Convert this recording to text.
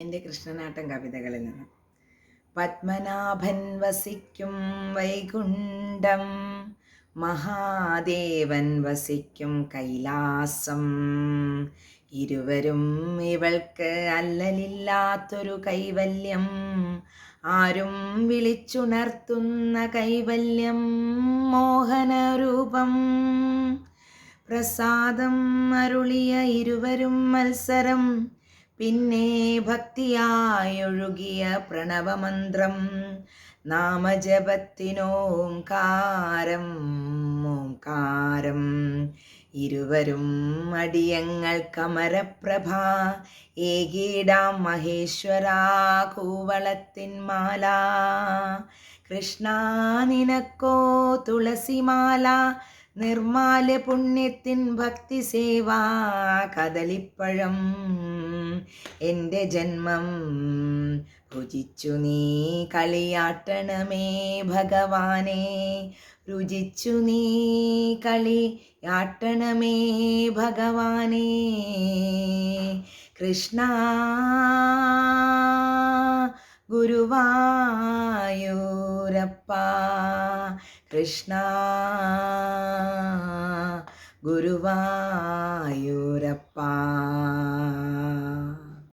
എന്റെ കൃഷ്ണനാട്ടം കവിതകളിൽ നിന്ന്. പത്മനാഭൻ വസിക്കും വൈകുണ്ഠം മഹാദേവൻ വസിക്കും കൈലാസം. ഇരുവരും ഇവൾക്ക് അല്ലലില്ലാത്തൊരു കൈവല്യം. ആരും വിളിച്ചുണർത്തുന്ന കൈവല്യം മോഹനരൂപം. പ്രസാദം അരുളിയ ഇരുവരും മത്സരം പിന്നെ ഭക്തിയായൊഴുകിയ പ്രണവമന്ത്രം നാമജപത്തിനോംകാരം ഓംകാരം. ഇരുവരും അടിയങ്ങൾ കമരപ്രഭ ഏകീടാം മഹേശ്വരാ കൂവളത്തിൻ മാല. കൃഷ്ണ നിനക്കോ തുളസിമാല നിർമാല പുണ്യത്തിൻ ഭക്തി സേവാ കദളിപ്പഴം. എന്റെ ജന്മം. രുചിച്ചു നീ കളിയാട്ടണമേ ഭഗവാനെ. രുചിച്ചു നീ കളിയാട്ടണമേ ഭഗവാനെ. കൃഷ്ണ ഗുരുവായൂരപ്പ. കൃഷ്ണ ഗുരുവായൂരപ്പ.